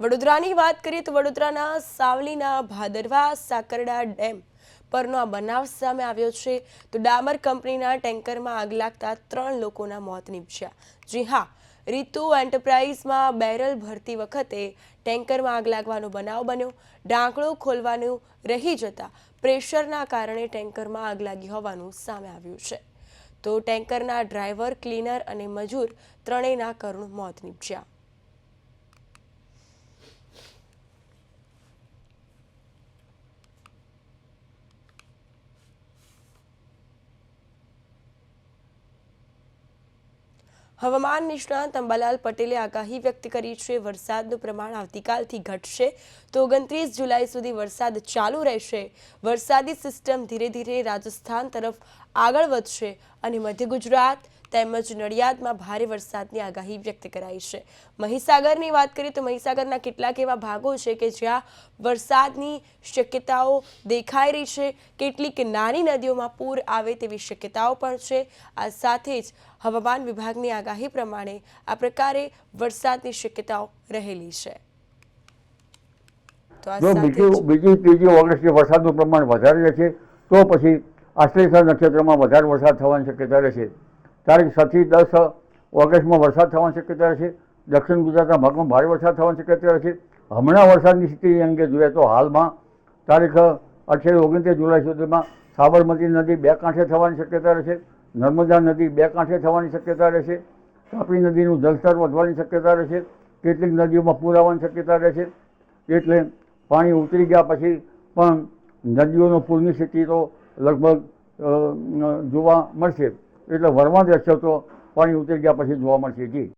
વડોદરાની વાત કરીએ તો વડોદરાના સાવલીના ભાદરવા સાકરડા ડેમ પરનો આ બનાવ સામે આવ્યો છે. તો ડામર કંપનીના ટેન્કરમાં આગ લાગતા ત્રણ લોકોના મોત નીપજ્યા. જી હા, રીતુ એન્ટરપ્રાઇઝમાં બેરલ ભરતી વખતે ટેન્કરમાં આગ લાગવાનો બનાવ બન્યો. ઢાંકણું ખોલવાનું રહી જતા પ્રેશરના કારણે ટેન્કરમાં આગ લાગી હોવાનું સામે આવ્યું છે. તો ટેન્કરના ડ્રાઈવર, ક્લીનર અને મજૂર ત્રણેયના કરુણ મોત નીપજ્યા. હવામાન નિષ્ણાંત અંબાલાલ પટેલે આગાહી વ્યક્ત કરી છે, વરસાદનું પ્રમાણ આવતીકાલથી ઘટશે તો ઓગણત્રીસ જુલાઈ સુધી વરસાદ ચાલુ રહેશે. વરસાદી સિસ્ટમ ધીરે ધીરે રાજસ્થાન તરફ આગળ વધશે અને મધ્ય ગુજરાત તેમજ નડિયાદમાં ભારે વરસાદની આગાહી વ્યક્ત કરાઈ છે. મહીસાગરની વાત કરીએ તો મહીસાગરના કેટલાક એવા ભાગો છે કે જ્યાં વરસાદની શક્યતાઓ દેખાઈ રહી છે. કેટલીક નાની નદીઓમાં પૂર આવે તેવી શક્યતાઓ પણ છે. આ સાથે જ હવામાન વિભાગની આગાહી પ્રમાણે આ પ્રકારે વરસાદની શક્યતાઓ રહેલી છે. તો આ જો સાથે બીજી બીજી ત્રીજી વરસાદનું પ્રમાણ વધારે રહેશે તો પછી આશ્લેષા નક્ષત્રમાં વધારે વરસાદ થવાની શક્યતા રહેશે તારીખ છથી દસ ઓગસ્ટમાં વરસાદ થવાની શક્યતા રહેશે દક્ષિણ ગુજરાતના ભાગમાં ભારે વરસાદ થવાની શક્યતા રહેશે હમણાં વરસાદની સ્થિતિ અંગે જોઈએ તો હાલમાં તારીખ અઠ્યાવીસ, ઓગણત્રીસ જુલાઈ સુધીમાં સાબરમતી નદી બે કાંઠે થવાની શક્યતા રહેશે. નર્મદા નદી બે કાંઠે થવાની શક્યતા રહેશે. તાપી નદીનું જળસ્તર વધવાની શક્યતા રહેશે. કેટલીક નદીઓમાં પૂર આવવાની શક્યતા રહેશે. એટલે પાણી ઉતરી ગયા પછી પણ નદીઓનો પૂરની સ્થિતિ તો લગભગ જોવા મળશે. એટલે વરમાં દર્શકો પાણી ઉતરી ગયા પછી જોવા મળશે. જી.